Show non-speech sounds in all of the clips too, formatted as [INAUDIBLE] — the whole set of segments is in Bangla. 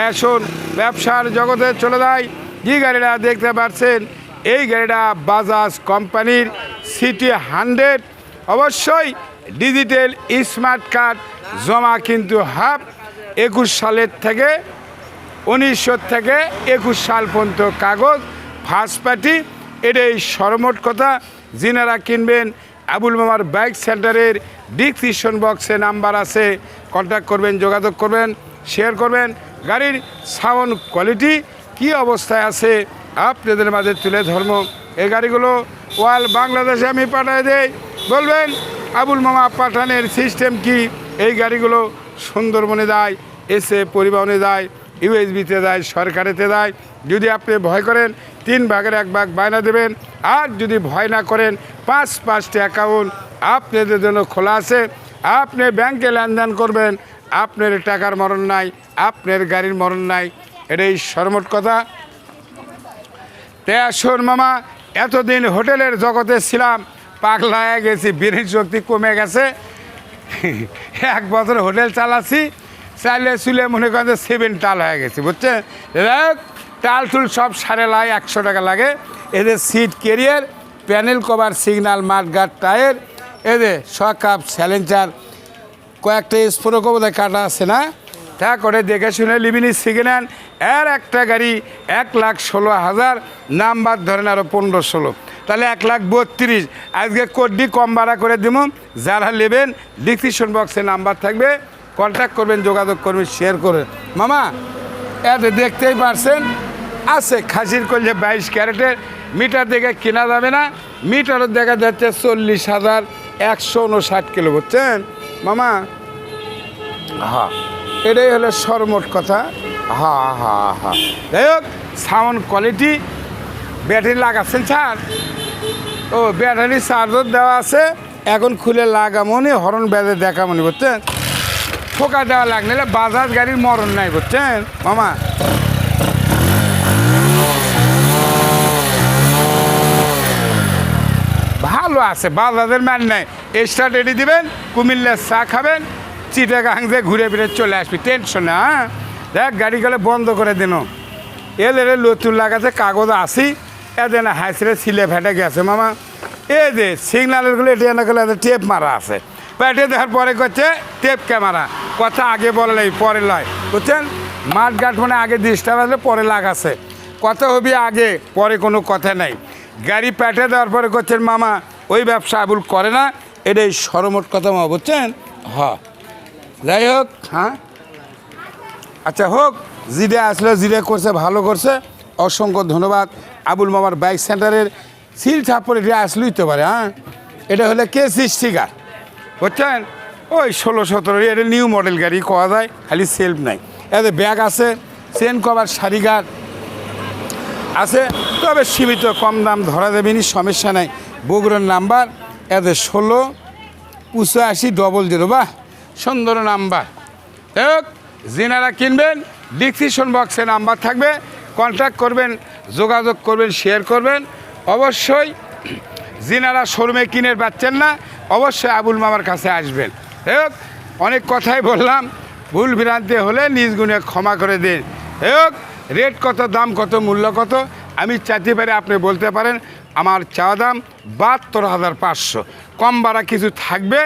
আসুন ব্যবসার জগতে চলে যায়। যে গাড়িটা দেখতে পাচ্ছেন, এই গাড়িটা বাজাজ কোম্পানির সিটি হান্ড্রেড অবশ্যই ডিজিটাল স্মার্ট কার্ড জমা কিন্তু হাফ। একুশ সালের থেকে, উনিশশো থেকে একুশ সাল পর্যন্ত কাগজ ফার্স্ট পার্টি এটাই সরমোট কথা। যিনারা কিনবেন আবুল মামার বাইক সেন্টারের ডিসক্রিপশন বক্সে নাম্বার আছে। কন্ট্যাক্ট করবেন, যোগাযোগ করবেন শেয়ার করবেন। গাড়ির সাউন্ড কোয়ালিটি কি অবস্থায় আছে আপনাদের মাঝে তুলে ধর্ম এই গাড়িগুলো ওয়াল বাংলাদেশে আমি পাঠিয়ে দেই। বলবেন, আবুল মামা পাঠানের সিস্টেম কি? এই গাড়িগুলো সুন্দরবনে দেয় এসে পরিবহনে দেয় ইউএসবিতে দেয় সরকারেতে দেয় যদি আপনি ভয় করেন, তিন ভাগের এক ভাগ বায়না দেবেন। আর যদি ভয় না করেন, পাঁচ পাঁচটি অ্যাকাউন্ট আপনাদের জন্য খোলা আছে। আপনি ব্যাংকে লেনদেন করবেন। আপনার টাকার মরণ নাই, আপনার গাড়ির মরণ নাই। এটাই সরমোট কথা। তে আসুন মামা, এতদিন হোটেলের জগতে ছিলাম পাগলা হয়ে গেছি ব্রেন শক্তি কমে গেছে। এক বছর হোটেল চালাচ্ছি চাইলে চুলে মনে করেন যে সেভেন টাল হয়ে গেছে, বুঝছেন? টাল টুল সব সাড়ে লাই একশো টাকা লাগে। এদের seat carrier panel cover signal mudguard tyre এদের সকাপ স্যালেঞ্চার কয়েকটা স্পোরো বোধহয় কাটা আছে না? তা করে দেখে শুনে লিবিনি নেন। এর একটা গাড়ি এক লাখ ষোলো হাজার, নাম্বার ধরেন আরও পনেরো ষোলো। তাহলে এক লাখ বত্রিশ। আজকে কোডটি কম ভাড়া করে দিব। যারা নেবেন ডিসক্রিপশন বক্সে নাম্বার থাকবে কন্ট্যাক্ট করবেন, যোগাযোগ করবেন শেয়ার করবেন। মামা, এতে দেখতেই পারছেন? আছে খাসির করলে বাইশ ক্যারেটের। মিটার দেখে কেনা যাবে না। মিটারও দেখা যাচ্ছে চল্লিশ হাজার একশো উনষাট কিলো, বুঝছেন? মামা হা এটাই হলো সর্বমোট কথা। হা হা হা যাই হোক সাউন্ড কোয়ালিটি ব্যাটারি লাগাচ্ছেন স্যার। ও ব্যাটারি চার্জার দেওয়া আছে এখন খুলে লাগামনি হরন বেঁধে দেখামনি বুঝছেন? ফোকা দেওয়া লাগলে বাজাজ গাড়ির মরণ নাই বুঝছেন? মামা। ভালো আছে বাজাজের ম্যান নাই। স্টার্ট রেডি দিবেন, কুমিল্লার চা খাবেন চিটাগাং যে ঘুরে ফিরে চলে আসবি। টেনশন না হ্যাঁ? দেখ, গাড়ি গেলে বন্ধ করে দিন। এদের নতুন লাগাতে কাগজ আসি, এদের না হাসিরে ছিলে ফেটে গেছে, মামা। এই যে সিগনালেরগুলো এটি না গেলে টেপ মারা আছে। পেটে দেখার পরে করছে টেপ ক্যামেরা কথা আগে বলে নাই, পরে লয়। বুঝছেন? মাঠ গাঠ মানে আগে ডিস্টার্ব আসলে পরে লাগাছে। কথা হবি আগে, পরে কোনো কথা নাই। গাড়ি পেটে দেওয়ার পরে করছেন, মামা, ওই ব্যবসা আবুল করে না। এটাই সরমোট কথা মা বুঝছেন? হ্যাঁ। যাই হোক হ্যাঁ? আচ্ছা হোক জিরে আসলে জিরে করছে ভালো করছে। অসংখ্য ধন্যবাদ। আবুল মামার বাইক সেন্টারের সিল ছাপ্পর এটা আসলেই তো পারে হ্যাঁ? এটা হলে কে স্টিকার বুঝছেন? ওই ষোলো সতেরো এটা নিউ মডেল গাড়ি কোয়া যায় খালি সেলফ নাই। এতে ব্যাগ আছে চেন কভার শাড়িঘাট আছে তবে সীমিত কম দাম ধরা দেবেনি সমস্যা নাই। বগুড়ার নাম্বার এদের ষোলো, পঁচাশি ডবল জিরো বাহ, সুন্দর নাম্বার। হোক, যিনারা কিনবেন ডিসক্রিপশন বক্সে নাম্বার থাকবে কন্ট্যাক্ট করবেন, যোগাযোগ করবেন শেয়ার করবেন। অবশ্যই যিনারা শোরুমে কিনে পাচ্ছেন না, অবশ্যই আবুল মামার কাছে আসবেন। হোক, অনেক কথাই বললাম, ভুল ভ্রান্তি হলে নিজ গুণে ক্ষমা করে দিন। হোক রেট কত, দাম কত, মূল্য কত আমি চাইতে পারি আপনি বলতে পারেন, আমার চাওয়া দাম বাহাত্তর হাজার পাঁচশো। কম বাড়া কিছু থাকবে,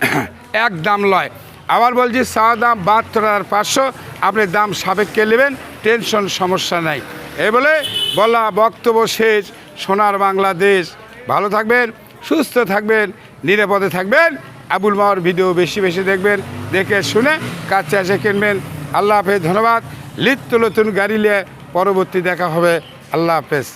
[CLEARS THROAT] এক দাম লয়। আবার বলছি, চাওয়া দাম বাহাত্তর হাজার পাঁচশো, আপনি দাম সাপেক্ষে নেবেন, টেনশন সমস্যা নাই। এই বলে বলা বক্তব্য শেষ। সোনার বাংলাদেশ। ভালো থাকবেন, সুস্থ থাকবেন, নিরাপদে থাকবেন। আবুল মাওয়ার ভিডিও বেশি বেশি দেখবেন, দেখে শুনে কাছে এসে কিনবেন। আল্লাহ হাফেজ, ধন্যবাদ। লিপ্ত নতুন গাড়ি নিয়ে পরবর্তী দেখা হবে। আল্লাহ হাফেজ।